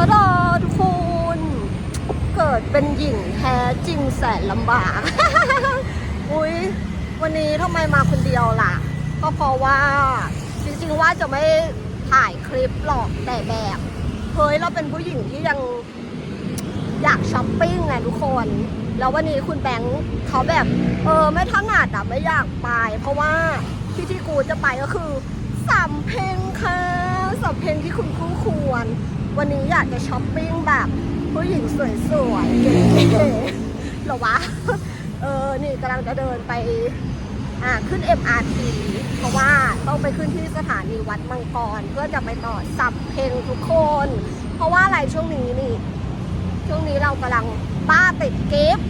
ทดอทุกคน เกิดเป็นหญิงแท้จริงแสนลำบาก อุ้ยวันนี้ทำไมมาคนเดียวล่ะ ก็เพราะว่าจริงๆว่าจะไม่ถ่ายคลิปหรอกแต่แบบเฮ้ยเราเป็นผู้หญิงที่ยังอยากช้อปปิ้งไงทุกคน แล้ววันนี้คุณแบงค์เขาแบบ เออไม่ถนัดอะไม่อยากไป เพราะว่าที่ที่กูจะไปก็คือสำเพ็งค่ะสำเพ็งที่คุณคู่ควร วันนี้อยากจะช้อปปิ้งแบบผู้หญิงสวยๆเก๋ๆหรอวะ เออ นี่กำลังจะเดินไป อ่า ขึ้น MRT เพราะว่าต้องไปขึ้นที่สถานีวัดมังกรเพื่อจะไปต่อสับเพลงทุกคน เพราะว่าอะไรช่วงนี้นี่ ช่วงนี้เรากำลังบ้าติดกิฟต์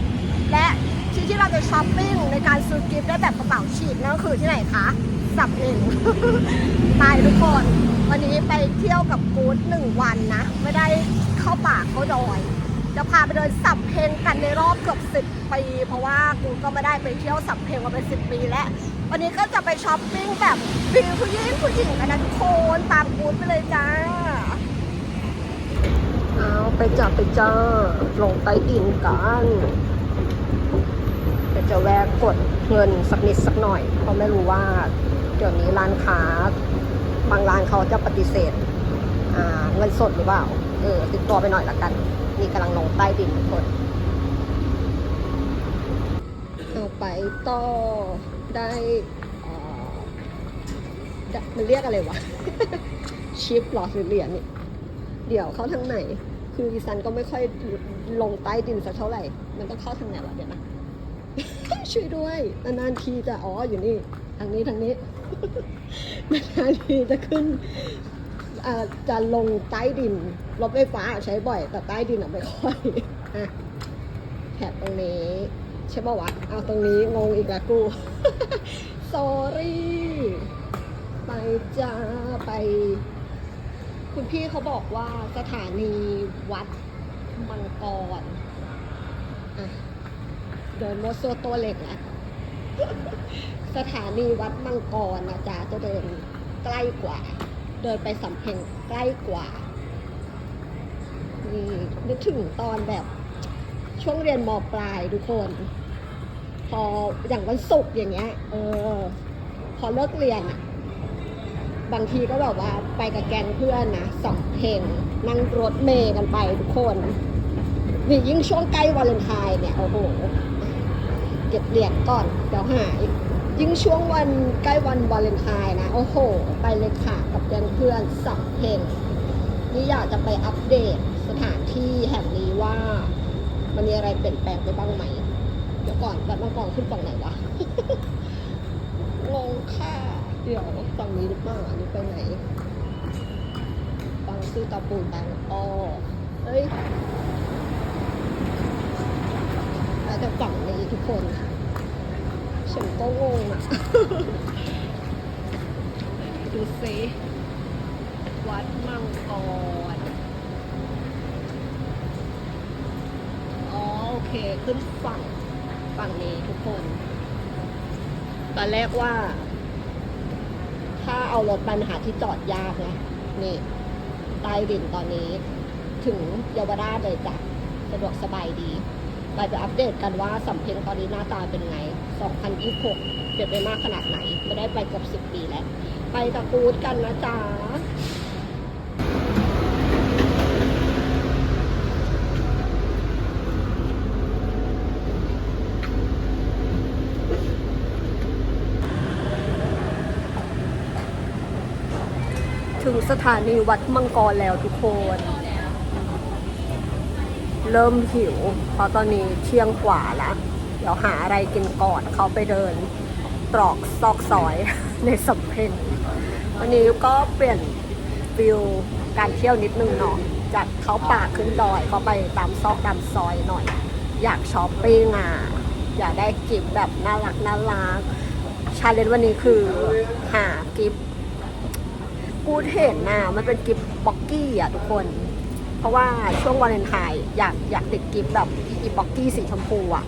และที่ที่เราจะช้อปปิ้งในการซื้อกิฟต์ได้แบบกระเป๋าฉีกนั่นก็คือที่ไหนคะ สับเพลงไปทุกคน วันนี้ไปเที่ยวกับกู๊ดหนึ่งวันนะ ไม่ได้เข้าป่าเข้าดอย จะพาไปเดินสับเพลงกันในรอบเกือบสิบปีเพราะว่ากูก็ไม่ได้ไปเที่ยวสับเพลงมาเป็นสิบปีแล้ว วันนี้ก็จะไปช้อปปิ้งแบบฟิลผู้หญิงผู้หญิงกันนะทุกคนตามกู๊ดไปเลยจ้าเอาไปจับไปเจอลงใต้ดินกันเดี๋ยวจะแวะกดเงินสักนิดสักหน่อยเพราะไม่รู้ว่าเดี๋ยวนี้ร้านค้า บางร้านเขาจะปฏิเสธเงินสดหรือเปล่า เออ ติดตัวไปหน่อยละกัน นี่กำลังลงใต้ดินทุกคนเอาไปต่อได้อ่าได้มันเรียกอะไรวะ ชิปหรอหรือเหรียญนี่ เดี๋ยวเข้าทางไหน คือดิฉันก็ไม่ค่อยลงใต้ดินสักเท่าไหร่ มันต้องเข้าทางไหนวะเดี๋ยวนะ ช่วยด้วย นานๆทีจะอ๋ออยู่นี่ ทางนี้ทางนี้ นานทีจะขึ้นจะลงใต้ดิน รถไฟฟ้าใช้บ่อย แต่ใต้ดินอะไม่ค่อยอะแถบตรงนี้ใช่ป่าวะ เอาตรงนี้งงอีกล้วกู sorry ไปจ้าไป คุณพี่เขาบอกว่าสถานีวัดมังกรอะเดินมดโซวตัวเล็กแล้ว สถานีวัดมังกรนะจ๊ะจะเดินใกล้กว่า เดินไปสำเพ็งใกล้กว่านี่นึกถึงตอนแบบช่วงเรียนมปลายทุกคน พออย่างวันศุกร์อย่างเงี้ย เออ พอเลิกเรียนอะบางทีก็แบบว่าไปกับแก๊งเพื่อนนะสองเพลงนั่งรถเมย์กันไปทุกคนนี่ยิ่งช่วงใกล้วาเลนไทน์เนี่ย โอ้โห เก็บเหรียญก่อน เดี๋ยวหาย ยิ่งช่วงวันใกล้วันวาเลนไทน์นะ โอ้โห ไปเลยค่ะ กับแก๊งเพื่อนสองเพลงนี่อยากจะไปอัปเดตสถานที่แห่งนี้ว่า มันมีอะไรเปลี่ยนแปลงไปบ้างไหม เดี๋ยวก่อนบัดมาก่อนขึ้นฝั่งไหนวะงงค่ะ เดี๋ยวฝั่งนี้หรือเปล่าอันนี้ไปไหนบางซื่อตะปูบางอ้อเฮ้ยแล้วแต่ฝั่งนี้ทุกคน ฉันก็งงอะ ดูซิวัดมังกร อ๋อโอเค ขึ้นฝั่ง ฝั่งนี้ทุกคน ตอนแรกว่า ถ้าเอารถไปมันหาที่จอดยากนะ นี่ใต้ดินตอนนี้ ถึงเยาวราชเลยจ้ะ สะดวกสบายดี ไปจะอัปเดตกันว่าสำเพ็งตอนนี้หน้าตาเป็นไง 2026เปลี่ยนไปมากขนาดไหน ไม่ได้ไปเกับ 10 ปีแล้ว ไปตะกูดกันนะจ๊ะถึงสถานีวัดมังกรแล้วทุกคน เริ่มหิว เพราะตอนนี้เที่ยงกว่าแล้ว เดี๋ยวหาอะไรกินก่อนเขาไปเดินตรอกซอกซอยในสำเพ็งวันนี้ก็เปลี่ยนฟิลการเที่ยวนิดนึงเนาะจากเขาป่าขึ้นดอยเขาไปตามซอกตามซอยหน่อย อยากช้อปปิ้งอะอยากได้กิฟต์แบบน่ารักน่ารักชาเลนจ์วันนี้คือหากิฟต์กูเห็นน่ะมันเป็นกิฟต์บ็อกกี้อะทุกคน เพราะว่าช่วงวาเลนไทน์อยากอยากติดกิฟต์แบบอีบ็อกกี้สีชมพูอะ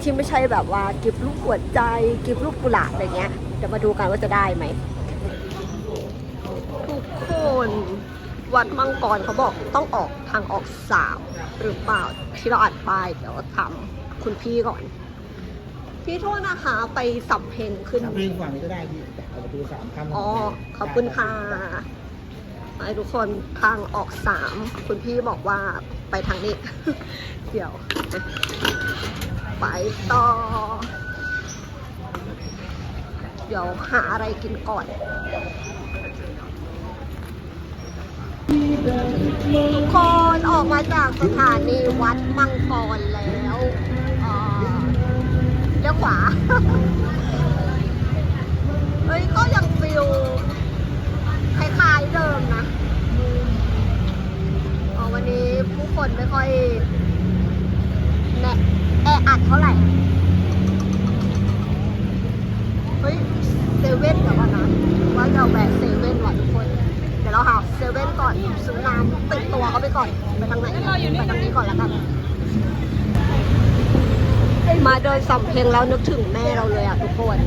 ที่ไม่ใช่แบบว่ากิฟต์รูปหัวใจกิฟต์รูปกุหลาบอะไรเงี้ยเดี๋ยวมาดูกันว่าจะได้ไหมทุกคนวัดมังกรเขาบอกต้องออกทางออกสามหรือเปล่าที่เราอัดป้ายเดี๋ยวถามคุณพี่ก่อน พี่โทษนะคะไปสัมเพนขึ้นสามเพลงฝั่งนี้ก็ได้พี่เอาประตูสามข้ามอ๋อขอบคุณค่ะ ให้ทุกคนทางออกสามคุณพี่บอกว่าไปทางนี้ เดี๋ยว ไปต่อ เดี๋ยวหาอะไรกินก่อนทุกคนออกมาจากสถานีวัดมังกรแล้วเออเลี้ยวขวา เฮ้ยก็ยังฟิล คล้ายๆเดิมนะอ๋อวันนี้ผู้คนไม่ค่อยแน่แออัดเท่าไหร่ เฮ้ยเซเว่นเดี๋ยวก่อนนะว่าจะแวะเซเว่นก่อนทุกคน เดี๋ยวเราหาเซเว่นก่อนซื้อน้ำติดตัวเขาไปก่อน ไปทางไหนไปทางนี้ก่อนแล้วกันมาเดินสำเพ็งแล้วนึกถึงแม่เราเลยอะทุกคน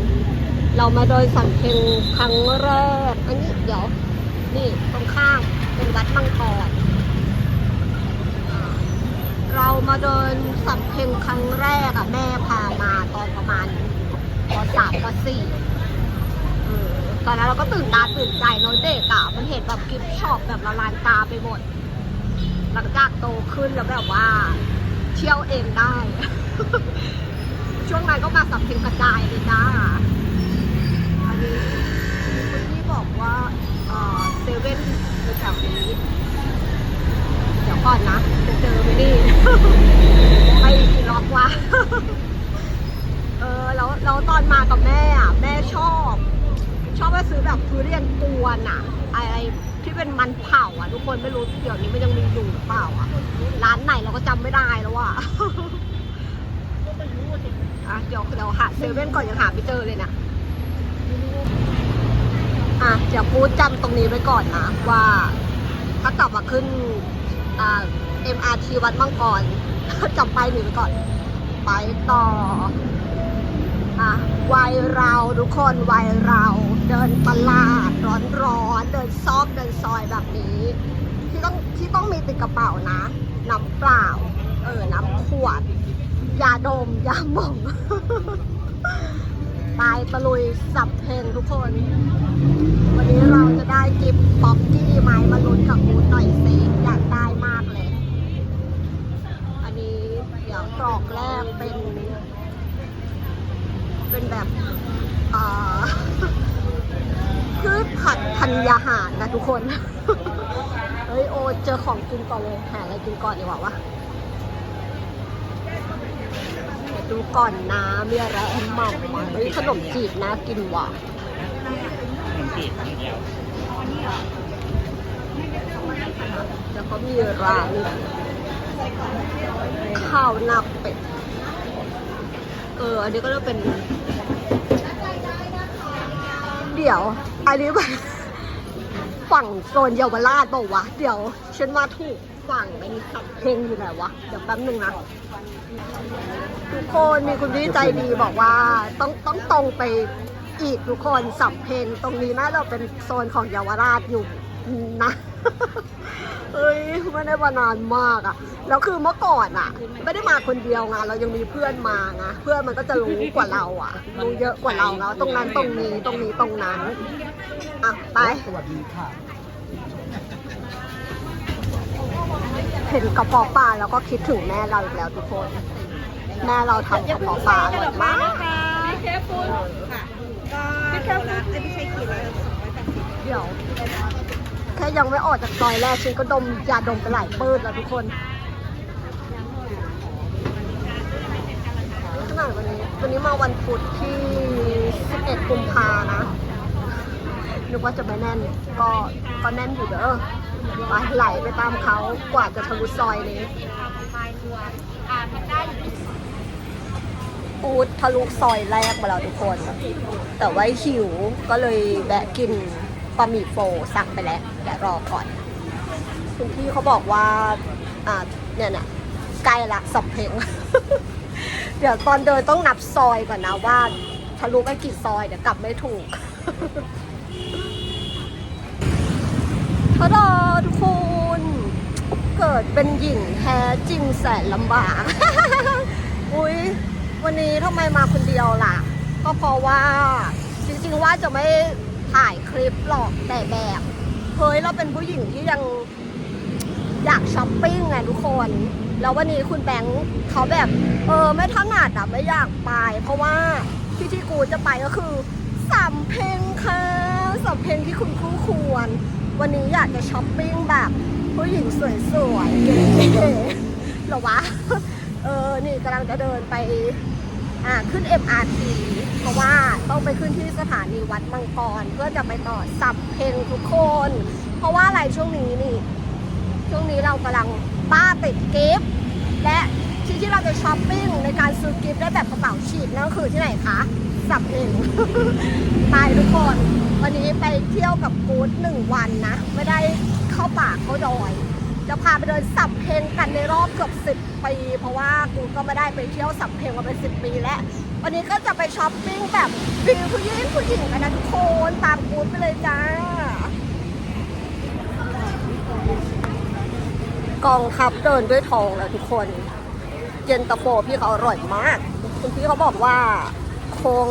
เรามาเดินสำเพ็งครั้งแรก อันนี้เดี๋ยว นี่ตรงข้างเป็นวัดมังกรอ่าเรามาเดินสำเพ็งครั้งแรกอะแม่พามาตอนประมาณปสามปสี่ตอนนั้นเราก็ตื่นตาตื่นใจเนอะเด็กอะมันเห็นแบบกิฟช็อปแบบละลานตาไปหมด หลังจากโตขึ้นแล้วแบบว่า เที่ยวเองได้ ช่วงนั้นก็มาสับเพลงกระจายเลยจ้า คุณที่บอกว่าเอ่อเซเว่นอยู่แถวนี้เดี๋ยวก่อนนะ จะเจอไหมนี่ไปกี่ล็อกวะเออแล้วแล้วตอนมากับแม่อะ แม่ชอบ ชอบไปซื้อแบบทุเรียนกวนอะอะไรที่เป็นมันเผาอะ ทุกคนไม่รู้เดี๋ยวนี้มันยังมีอยู่หรือเปล่าอะ ร้านไหนเราก็จำไม่ได้แล้วอะอะเดี๋ยวเดี๋ยวหาเซเว่นก่อนยังหาไม่เจอเลยเนี่ย อะเดี๋ยวพูดจำตรงนี้ไว้ก่อนนะ ว่าถ้ากลับมาขึ้นอ่า MRT วัดมังกรจำไปหนึ่งไว้ก่อน ไปต่ออะวัยเราทุกคนวัยเราเดินตลาดร้อนร้อนๆเดินซอกเดินซอยแบบนี้ ที่ต้องที่ต้องมีติดกระเป๋านะน้ำเปล่า เออน้ำขวดยาดมยาหม่อง ตายตะลุยสับเพลงทุกคน วันนี้เราจะได้กิฟต์ป๊อกกี้ไหมมาลุ้นกับบูธหน่อยสิอยากได้มากเลย อันนี้เดี๋ยวกรอกแรกเป็น เป็นแบบอ่าพืชผัดธัญญาหารนะทุกคน เฮ้ยโอเจอของกินก่อนเลย หาอะไรกินก่อนดีกว่าวะ เดูก่อนนะมีอะไรให้หม่ำมาเฮ้ยขนมจีบนะกินว่ะมันจีบอย่างเดียวแล้วก็มีร้านข้าวหน้าเป็ด เออ อันนี้ก็จะเป็น เดี๋ยว อันนี้แบบฝั่งโซนเยาวราชบอกวะเดี๋ยว ฉันมาถูก ฝั่งเป็นสับเพลงอยู่ไหนวะ เดี๋ยวแป๊บนึงนะ ทุกคนมีคุณพี่ใจดีบอกว่าต้องต้องตรงไปอีกทุกคนสัมเพนตรงนี้น่าจะเป็นโซนของเยาวราชอยู่นะเอ้ยไม่ได้มานานมากอะแล้วคือเมื่อก่อนอะไม่ได้มาคนเดียวไงเรายังมีเพื่อนมาไงเพื่อนมันก็จะรู้กว่าเราอะรู้เยอะกว่าเราแล้วตรงนั้นตรงนี้ตรงนี้ตรงนั้นอะไปสวัสดีค่ะ เห็นกระเพาะปลาแล้วก็คิดถึงแม่เราอีกแล้วทุกคน แม่เราทำกระเพาะปลาอร่อยมากพี่แคฟูนค่ะก็พี่แคฟูนจะไม่ใช่ขีดละสองร้อยแปดสิบเดี๋ยวแค่ยังไม่ออกจากซอยแรกฉันก็ดมยาดมไปหลายปื้ดแล้วทุกคนขนาดวันนี้วันนี้มาวันพุธที่ 11 กุมภานะนึกว่าจะไม่แน่นก็ก็แน่นอยู่เด้อ ไปไหลไปตามเขากว่าจะทะลุซอยนี้อ่ามันได้อยู่อูดทะลุซอยแรกมาแล้วทุกคน แต่ว่าหิวก็เลยแวะกินบะหมี่โฟสั่งไปแล้วเดี๋ยวรอก่อน คุณพี่เขาบอกว่า อ่า เนี่ยเนี่ยใกล้ละสำเพ็งเดี๋ยวตอนเดินต้องนับซอยก่อนนะว่าทะลุไปกี่ซอยเดี๋ยวกลับไม่ถูก ฮัลโหลทุกคน เกิดเป็นหญิงแท้จริงแสนลำบาก อุ้ยวันนี้ทำไมมาคนเดียวล่ะ ก็เพราะว่าจริงๆว่าจะไม่ถ่ายคลิปหรอกแต่แบบเฮ้ยเราเป็นผู้หญิงที่ยังอยากช้อปปิ้งไงทุกคน แล้ววันนี้คุณแบงค์เขาแบบ เออไม่ถนัดอะไม่อยากไป เพราะว่าที่ที่กูจะไปก็คือสำเพ็งค่ะสำเพ็งที่คุณคู่ควร วันนี้อยากจะช้อปปิ้งแบบผู้หญิงสวยๆเก๋ๆหรอวะ เออ นี่กำลังจะเดินไป อ่า ขึ้น MRT เพราะว่าต้องไปขึ้นที่สถานีวัดมังกร เพื่อจะไปต่อสับเพลงทุกคน เพราะว่าอะไรช่วงนี้นี่ ช่วงนี้เรากำลังบ้าติดกิฟต์และที่ที่เราจะช้อปปิ้งในการซื้อกิฟต์ได้แบบกระเป๋าฉีกนั่นก็คือที่ไหนคะ สับเพลงไปทุกคน วันนี้ไปเที่ยวกับกู๊ดหนึ่งวันนะ ไม่ได้เข้าป่าเข้าดอย จะพาไปเดินสับเพลงกันในรอบเกือบสิบปี เพราะว่ากูก็ไม่ได้ไปเที่ยวสับเพลงมาเป็นสิบปีแล้ว วันนี้ก็จะไปช้อปปิ้งแบบฟิลผู้หญิงผู้หญิงกันนะทุกคนตามกู๊ดไปเลยจ้ากองทัพเดินด้วยทองแล้วทุกคน เย็นตาโฟพี่เขาอร่อยมาก คุณพี่เขาบอกว่าโค้ง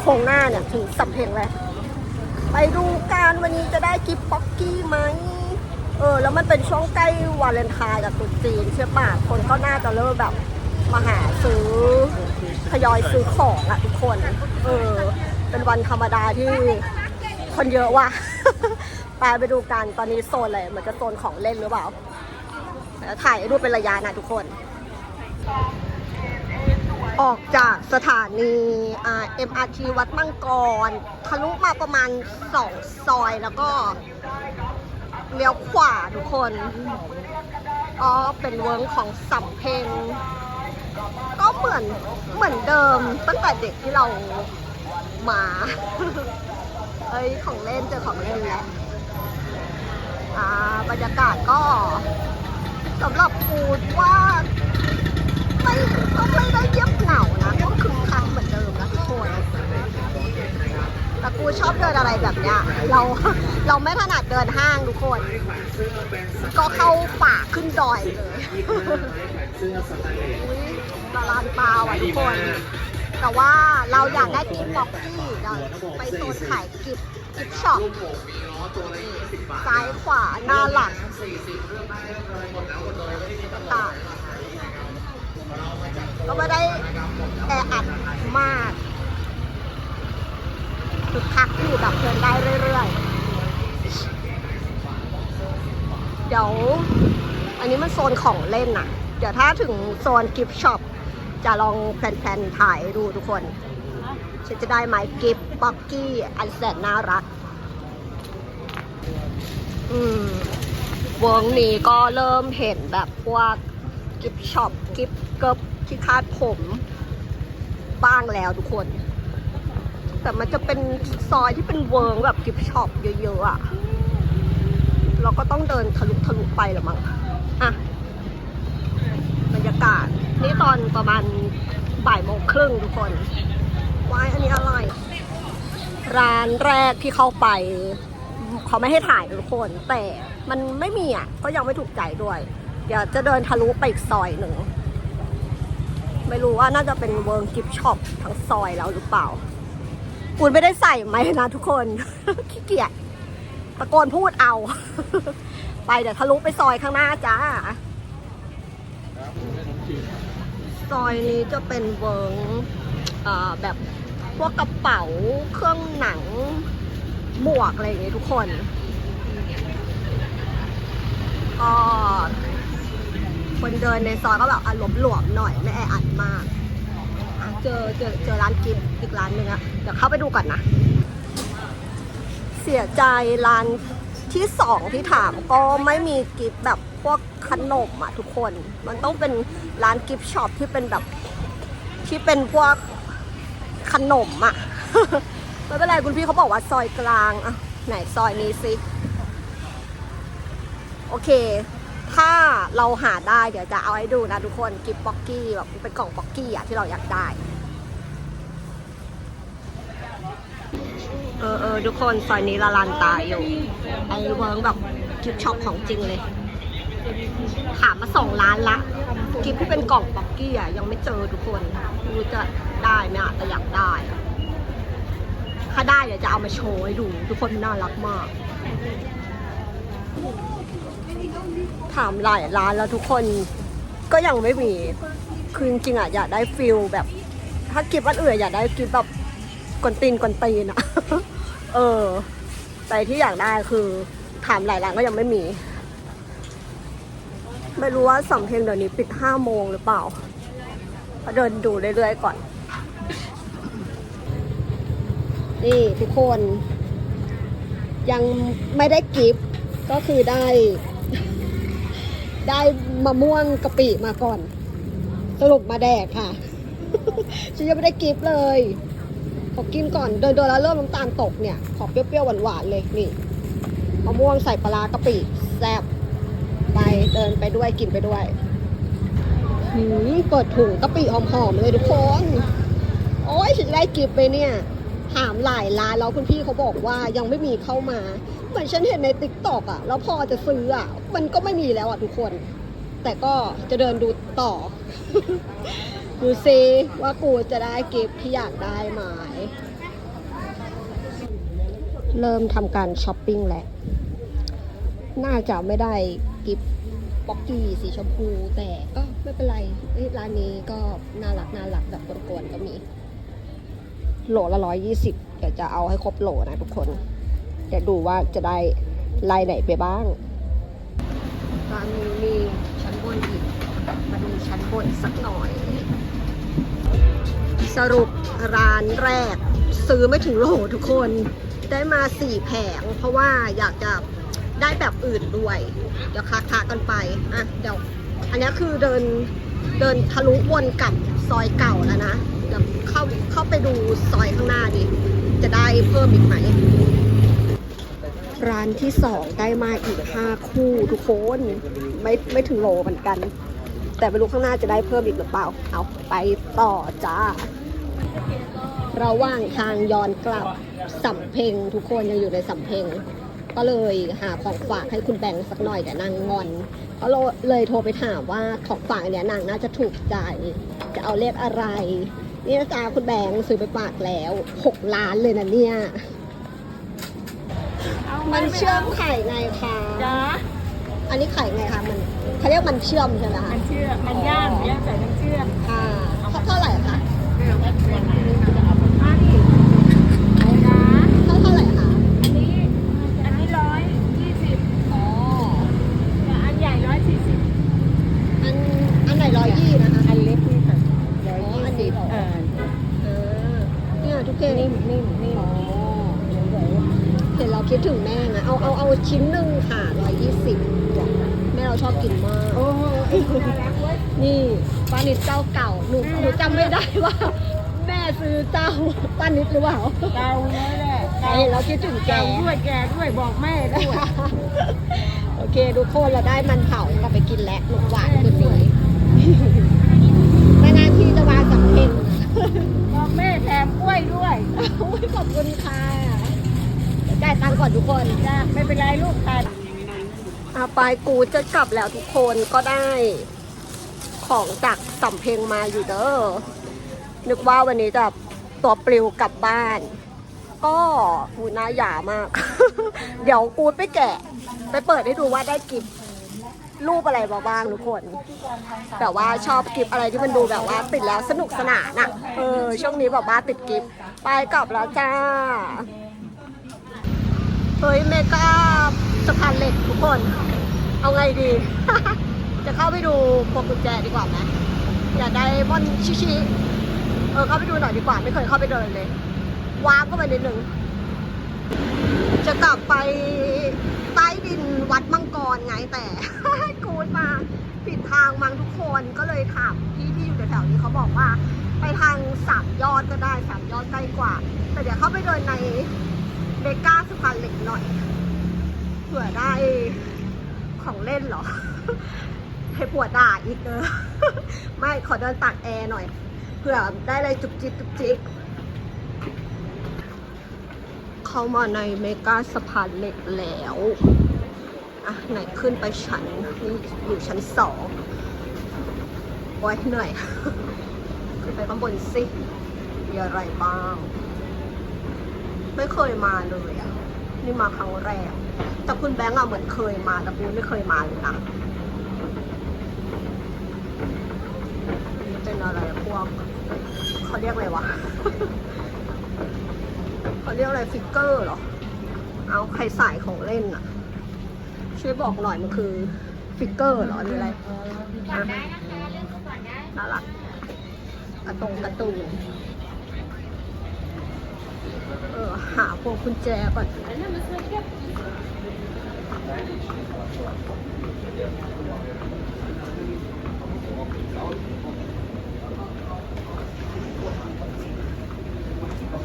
โค้งหน้าเนี่ยถึงสำเพ็งเลย ไปดูกันวันนี้จะได้กิฟต์ป๊อกกี้ไหม เออ แล้วมันเป็นช่วงใกล้วาเลนไทน์กับตรุษจีนใช่ปะคนก็น่าจะเริ่มแบบมาหาซื้อทยอยซื้อของอะทุกคน เออ เป็นวันธรรมดาที่คนเยอะว่ะไปไปดูกันตอนนี้โซนอะไรเหมือนจะโซนของเล่นหรือเปล่าเดี๋ยวถ่ายให้ดูเป็นระยะนะทุกคน ออกจากสถานี MRT วัดมังกร ทะลุมาประมาณสองซอยแล้วก็เลี้ยวขวาทุกคน อ๋อ เป็นเวิร์งของสำเพ็ง ก็เหมือนเหมือนเดิมตั้งแต่เด็กที่เรามา เอ้ย ของเล่นเจอของเล่นแล้วอ่า บรรยากาศก็สำหรับกูว่าไม่ก็ไม่ได้เยี่ยบเหงานะก็คึกคักเหมือนเดิมนะทุกคน แต่กูชอบเดินอะไรแบบเนี้ย เราเราไม่ถนัดเดินห้างทุกคน ก็เข้าป่าขึ้นดอยเลยอุ๊ยตาลานปลาว่ะทุกคน แต่ว่าเราอยากได้กิฟบ็อกกี้เดี๋ยไปโซนขายกิฟกิฟช็อปซ้ายขวาหน้าหลังต่างก็ไม่ได้แออัดมาก คือคักอยู่แบบเดินได้เรื่อยๆ เดี๋ยว อันนี้มันโซนของเล่นน่ะ เดี๋ยวถ้าถึงโซนกิฟต์ช็อปจะลองแพลนๆ ถ่ายดูทุกคน ฉันจะได้ไหมกิฟต์บ็อกกี้อันแสนน่ารัก อืมวงนี้ก็เริ่มเห็นแบบพวกกิฟช็อปกิฟเกิบที่คาดผมบ้างแล้วทุกคน แต่มันจะเป็นซอยที่เป็นเวิร์งแบบกิฟช็อปเยอะๆอะ่ะ เราก็ต้องเดินทะลุทะลุไปหรือมั้งอะบรรยากาศ นี่ตอนประมาณบ่ายโมงครึ่งทุกคนวายอันนี้อร่อยร้านแรกที่เข้าไป เขาไม่ให้ถ่ายทุกคน แต่มันไม่มีอะ ก็ยังไม่ถูกใจด้วย เดี๋ยวจะเดินทะลุไปอีกซอยหนึ่ง ไม่รู้ว่าน่าจะเป็นเวิร์งกิฟช็อปทั้งซอยแล้วหรือเปล่า ปูนไม่ได้ใส่ไหมนะทุกคน ขี้เกียจตะโกนพูดเอา ไปเดี๋ยวทะลุไปซอยข้างหน้าจ้า ซอยนี้จะเป็นเวิร์งแบบพวกกระเป๋าเครื่องหนังหมวกอะไรอย่างงี้ทุกคนก็คนเดินในซอยก็แบบอารมณ์หลวมหน่อยไม่แออัดมาก เจอเจอเจอร้านกิฟต์อีกร้านหนึ่งอะเดี๋ยวเข้าไปดูก่อนนะ เสียใจร้านที่สองที่ถามก็ไม่มีกิฟต์แบบพวกขนมอะทุกคน มันต้องเป็นร้านกิฟต์ช็อปที่เป็นแบบที่เป็นพวกขนมอะไม่เป็นไรคุณพี่เขาบอกว่าซอยกลางอะไหนซอยนี้สิโอเค ถ้าเราหาได้เดี๋ยวจะเอาให้ดูนะทุกคน กิฟต์ป๊อกกี้แบบเป็นกล่องป๊อกกี้อะที่เราอยากได้ เออเออทุกคนซอยนี้ละลานตาอยู่ ไอ้เวิร์งแบบกิฟช็อปของจริงเลยถามมาสองล้านละกิฟที่เป็นกล่องป๊อกกี้อะยังไม่เจอทุกคนไม่รู้จะได้ไหมอะแต่อยากได้ ถ้าได้เดี๋ยวจะเอามาโชว์ให้ดู ทุกคนน่ารักมาก ถามหลายร้านแล้วทุกคนก็ยังไม่มี คือจริงๆอะอยากได้ฟิลแบบ ถ้ากิฟอันอื่นอยากได้กิฟแบบ กวนตีนกวนตีนอะเออ แต่ที่อยากได้คือถามหลายร้านก็ยังไม่มี ไม่รู้ว่าสำเพ็งเดี๋ยวนี้ปิดห้าโมงหรือเปล่าเดินดูเรื่อยๆก่อน นี่ทุกคน ยังไม่ได้กิฟต์ก็คือได้ ได้มะม่วงกะปิมาก่อน สรุปมาแดกค่ะฉันยังไม่ได้กิฟต์เลย ขอกินก่อนเดินโดนแล้วเริ่มน้ำตาลตกเนี่ย ขอเปรี้ยวๆหวานๆเลยนี่มะม่วงใส่ปลากระปิแซ่บไปเดินไปด้วยกินไปด้วยหืมเปิดถุงกะปิหอมๆเลยทุกคน โอ้ยฉันได้กิฟต์ไปเนี่ยถามหลายร้านแล้วคุณพี่เขาบอกว่ายังไม่มีเข้ามาเหมือนฉันเห็นในติ๊กต็อกอะแล้วพอจะซื้ออะมันก็ไม่มีแล้วอะทุกคน แต่ก็จะเดินดูต่อ ดูซิว่ากูจะได้กิฟที่อยากได้ไหมเริ่มทำการช้อปปิ้งแล้ว น่าจะไม่ได้กิฟป๊อกกี้สีชมพู แต่ก็ไม่เป็นไรร้านนี้ก็น่ารักน่ารักแบบกวนๆก็มี โหลละร้อยยี่สิบเดี๋ยวจะเอาให้ครบโหลนะทุกคน เดี๋ยวดูว่าจะได้ลายไหนไปบ้างร้านนี้มีชั้นบนอีก มาดูชั้นบนสักหน่อย สรุปร้านแรก ซื้อไม่ถึงโหลทุกคนได้มาสี่แผง เพราะว่าอยากจะได้แบบอื่นด้วย เดี๋ยวคาๆกันไปอะเดี๋ยวอันนี้คือเดินเดินทะลุวนกลับซอยเก่าแล้วนะเดี๋ยวเข้าเข้าไปดูซอยข้างหน้าดิจะได้เพิ่มอีกไหมร้านที่สองได้มาอีกห้าคู่ทุกคนไม่ไม่ถึงโลเหมือนกัน แต่ไม่รู้ข้างหน้าจะได้เพิ่มอีกหรือเปล่า เอาไปต่อจ้า ระหว่างทางย้อนกลับสำเพ็งทุกคนยังอยู่ในสำเพ็งก็เลยหาของฝากให้คุณแบงค์สักหน่อยแต่นางงอนก็เลยโทรไปถามว่าของฝากเนี่ยนางน่าจะถูกใจ จะเอาเลขอะไร นี่นะจ๊ะคุณแบงค์ซื้อไปฝากแล้วหกล้านเลยนะเนี่ยมันเชื่อมไข่ไงคะจ้าอันนี้ไข่ไงคะมันเขาเรียกมันเชื่อมใช่ไหมคะมันเชื่อมมันย่างย่างใส่น้ำเชื่อมค่ะเท่าไหร่คะ มาดิเอานะเท่าเท่าไหร่คะอันนี้อันนี้ร้อยยี่สิบอ๋ออันใหญ่ร้อยสี่สิบอันอันไหนร้อยยี่นะอันเล็กนี่ค่ะอ๋ออันนี้เหรอเออเออนี่ยทุกเกนิ่มนิ่มนิ่มเห็นเราคิดถึงแม่นะเอาเอาเอาชิ้นหนึ่งค่ะร้อยยี่สิบแม่เราชอบกินมาก โอ้ น่ารักเว้ยนี่ป้านิดเจ้าเก่าหนูหนูจำไม่ได้ว่า แม่ซื้อเจ้าป้านิดหรือเปล่าเกาเลยแหละแต่เห็นเราคิดถึงแก เกาด้วยแกด้วยบอกแม่ด้วยโอเคทุกคนเราได้มันเผากลับไปกินแล้วหนุกหวานคืนนี้นานๆทีจะมาสำเพ็งบอกแม่แถมกล้วยด้วยอุ้ยขอบคุณค่ะเดี๋ยวจ่ายตังค์ก่อนทุกคนจ้าไม่เป็นไรลูกตัดอาไปกูจะกลับแล้วทุกคนก็ได้ ของจากสำเพ็งมาอยู่เด้อ นึกว่าวันนี้จะตัวปลิวกลับบ้าน ก็หูน่าหยามาก เดี๋ยวกูดไปแกะ ไปเปิดให้ดูว่าได้กิฟรูปอะไรมาบ้างทุกคน แต่ว่าชอบกิฟอะไรที่มันดูแบบว่าติดแล้วสนุกสนานอะเออ ช่วงนี้แบบว่าติดกิฟไปกลับแล้วจ้า เฮ้ยเมกาสะพานเหล็กทุกคน เอาไงดี จะเข้าไปดูพวงกุญแจดีกว่าไหมอยากได้บอนชิชิเออเข้าไปดูหน่อยดีกว่าไม่เคยเข้าไปเดินเลยว้างก็ไปนิดนึงจะกลับไปใต้ดินวัดมังกรไงแต่กูดมาผิดทางมั้งทุกคนก็เลยถามพี่ที่อยู่แถวๆนี้เขาบอกว่า ไปทางสามยอดก็ได้สามยอดใกล้กว่า แต่เดี๋ยวเข้าไปเดินในเบก้าสะพานเหล็กหน่อยเผื่อได้ของเล่นเหรอ ให้ปวดด่าอีกเออไม่ขอเดินตากแอร์หน่อยเผื่อได้อะไรจุกจิกจุกจิกเข้ามาในเมกาสะพานเหล็กแล้วอะไหนขึ้นไปชั้นนี่อยู่ชั้นสองโอ้ยเหนื่อยขึ้นไปข้างบนสิมีอะไรบ้าง ไม่เคยมาเลยอะ นี่มาครั้งแรก แต่คุณแบงค์อะเหมือนเคยมา แต่ปูไม่เคยมาเลยนะ เป็นอะไรพวกเขาเรียกอะไรวะเขาเรียกอะไรฟิกเกอร์เหรอ เอาใครใส่ของเล่นอะช่วยบอกหน่อยมันคือฟิกเกอร์เหรอหรืออะไรอะน่ารักกระตรงกระตูนเออหาพวงกุญแจก่อน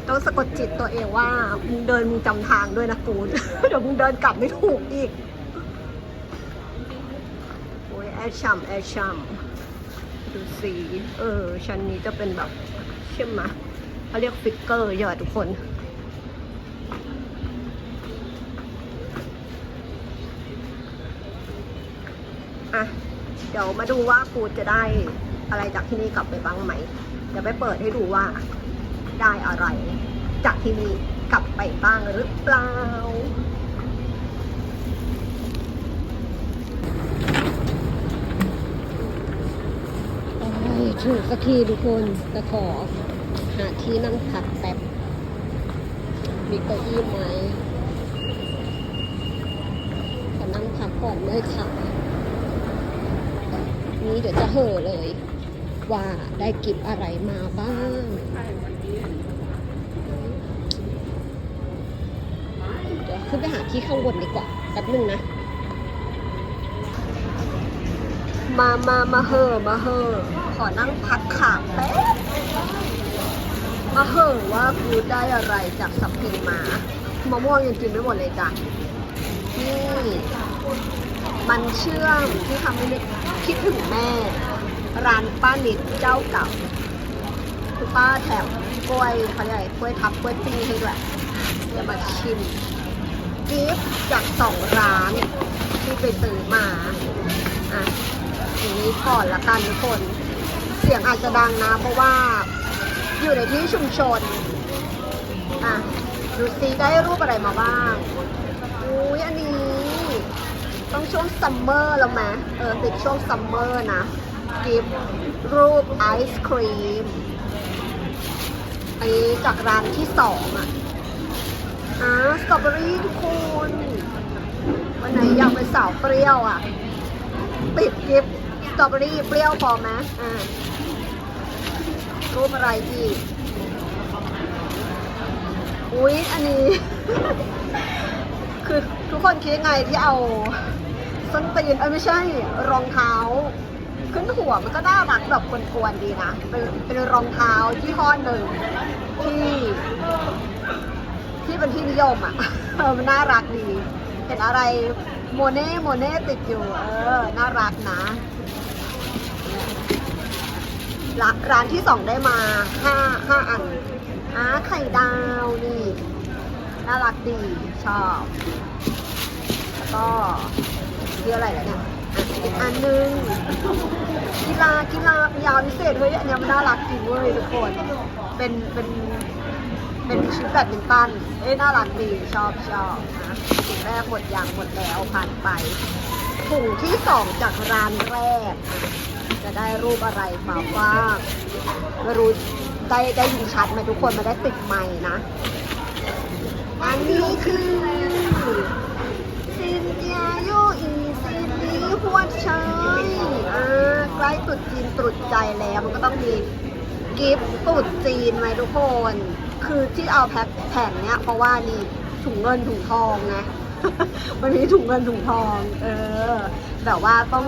ต้องสะกดจิตตัวเองว่ามึงเดินมึงจำทางด้วยนะกูเดี๋ยวมึงเดินกลับไม่ถูกอีก โอ้ยแอร์ชัมแอร์ชัมดูสีเออ ชั้นนี้จะเป็นแบบใช่ไหมเขาเรียกฟิกเกอร์เยอะทุกคนอะเดี๋ยวมาดูว่ากูจะได้อะไรจากที่นี่กลับไปบ้างไหม เดี๋ยวไปเปิดให้ดูว่า ได้อะไร จากที่นี่กลับไปบ้างหรือเปล่าโอ้ยถูกสักทีทุกคนจะขอหาที่นั่งพักแป๊บมีเก้าอี้ไหมขอนั่งพักก่อนเลยค่ะ นี่เดี๋ยวจะเห่อเลย ว่าได้กินอะไรมาบ้าง เดี๋ยว ขึ้นไปหาที่ข้างบนดีกว่าแป๊บนึงนะ มามามาเห่อมาเห่อขอนั่งพักขาแป๊บมาเห่อว่ากูได้อะไรจากสัพเพมามะม่วงยังกินไม่หมดเลยจ้ะนี่มันเชื่อมที่ทำให้นึกคิดถึงแม่ ร้านป้านิดเจ้าเก่าคือป้าแถมกล้วยเขาเรียกล้วยทับกล้วยปิ้งให้ด้วยเดี๋ยวมาชิม กิฟต์จากสองร้าน ที่ไปซื้อมา อะอย่างนี้ก่อนละกันทุกคน เสียงอาจจะดังนะ เพราะว่าอยู่ในที่ชุมชน อะ ดูซิได้รูปอะไรมาบ้าง อุ้ยอันนี้ ต้องช่วงซัมเมอร์แล้วไหมเออติดช่วงซัมเมอร์นะ กิฟต์รูปไอศครีมอันนี้จากร้านที่สองอะ อ่าสตรอเบอรี่ทุกคนวันไหนอยากเป็นสาวเปรี้ยวอะ ติดกิฟสตรอเบอรี่เปรี้ยวพอไหมอ่ารูปอะไรอีกอุ๊ย อันนี้ คือทุกคนคิดยังไงที่เอาส้นตีนเอ้ยไม่ใช่รองเท้า ขึ้นหัวมันก็น่ารักแบบกวนๆดีนะ เป็นเป็นรองเท้าที่ห้อหนึ่งที่ ที่เป็นที่นิยมอะ เออมันน่ารักดี เห็นอะไรโมเน่โมเน่ติดอยู่ เออ น่ารักนะร้านร้านที่สองได้มาห้าห้าอันอ่าไข่ดาวนี่ น่ารักดีชอบ แล้วก็คืออะไรแล้วเนี่ยอีกอันหนึงกีฬากีฬาพยาวพิเศษเฮ้ยอันนี้มันน่ารักจริงเว้ยทุกคน เป็นเป็น เป็นชุดแบดมินตัน เอ้ยน่ารักดีชอบชอบนะถุงแรกหมดอย่างหมดแล้วผ่านไปถุงที่สองจากร้านแรก จะได้รูปอะไรมาบ้าไม่รู้ได้ได้ยินชัดไหมทุกคนมาได้ติดไมค์นะ อันนี้คือซินเจียโยอีซินนี้หวดเชยอ่าใกล้ตรุดจีนตรุดใจแล้วมันก็ต้องมีกิฟต์ตรุดจีนไหมทุกคน คือที่เอาแพ็คแผ่นเนี้ย เพราะว่านี่ถุงเงินถุงทองไงวันนี้ถุงเงินถุงทอง เออ แบบว่าต้อง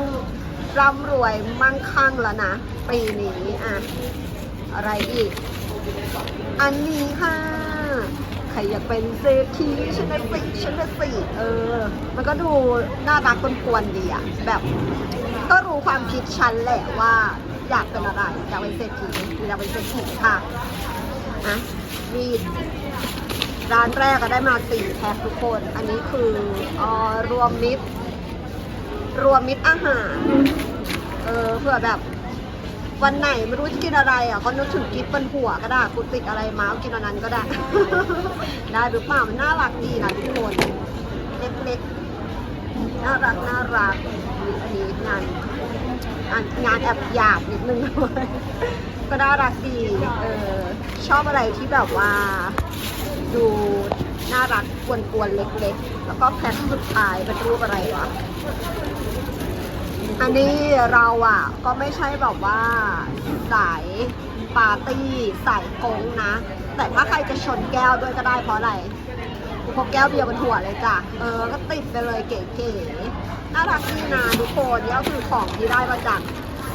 ร่ำรวยมั่งคั่งแล้วนะปีนี้อะอะไรอีก อันนี้ค่ะ ใครอยากเป็นเศรษฐีฉันนะสิฉันนะสิเออ มันก็ดูน่ารักกวนๆดีอะแบบ ก็รู้ความคิดฉันแหละว่าอยากเป็นอะไรอยากเป็นเศรษฐีอยากเป็นเศรษฐีค่ะอะ มีร้านแรกก็ได้มาสี่แพ็คทุกคน อันนี้คือออรวมมิตร รวมมิตรอาหาร เออเผื่อแบบ วันไหนไม่รู้จะกินอะไรอะก็นึกถึงกิฟต์บนหัวก็ได้กูติดอะไรมาก็กินอันนั้นก็ได้ ได้หรือเปล่ามันน่ารักดีนะทุกคนเล็กๆ น่ารักน่ารักอันนี้งานงานงานแอบหยาบนิดนึงด้วยก็น่ารักดีเออชอบอะไรที่แบบว่า ดูน่ารักกวนๆเล็กๆ แล้วก็แพ็คสุดท้ายเป็นรูปอะไรวะอันนี้เราอะก็ไม่ใช่แบบว่าสายปาร์ตี้สายโกงนะ แต่ถ้าใครจะชนแก้วด้วยก็ได้เพราะอะไรพกแก้วเบียร์บนหัวเลยจ้ะ เออ ก็ติดไปเลยเก๋ๆ น่ารักดีนะทุกคนนี่ก็คือของที่ได้มาจาก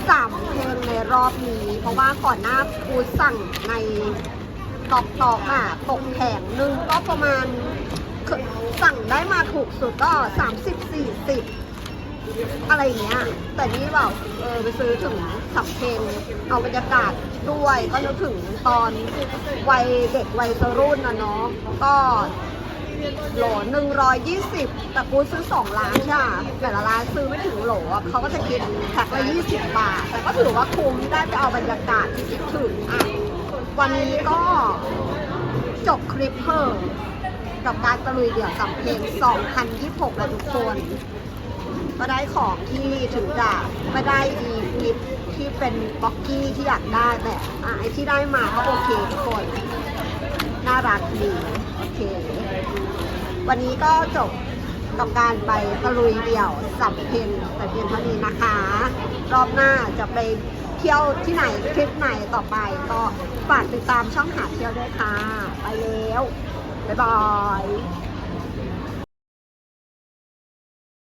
สามเพลงในรอบนี้ เพราะว่าก่อนหน้ากูสั่งในตอกตอกๆอะตกแผงหนึ่งก็ประมาณสั่งได้มาถูกสุดก็30-40อะไรอย่างเงี้ย แต่นี่แบบเออไปซื้อถึงสับเพลงเอาบรรยากาศด้วย ก็นึกถึงตอนวัยเด็กวัยรุ่นนะเนาะก็ โหลหนึ่งร้อยยี่สิบแต่กูซื้อสองล้านใช่ปะแต่ละร้านซื้อไม่ถึงโหลอะเขาก็จะกินแพ็คละยี่สิบบาท แต่ก็ถือว่าคุ้มได้ไปเอาบรรยากาศที่คิดถึงอะวันนี้ก็จบคลิปเพิ่มกับการตะลุยเดี่ยวสัมเพลง 2026แล้วทุกคน ก็ได้ของที่ถึงจะไม่ได้อีกิฟที่เป็นบ็อกกี้ที่อยากได้แต่ไอที่ได้มาก็โอเคทุกคน น่ารักดี โอเค วันนี้ก็จบกับการไปตะลุยเดี่ยวสับเพนแต่เพียงเท่านี้นะคะ รอบหน้าจะไปเที่ยวที่ไหนทริปไหนต่อไปก็ฝากติดตามช่องหาเที่ยวด้วยค่ะ ไปแล้ว บ๊ายบาย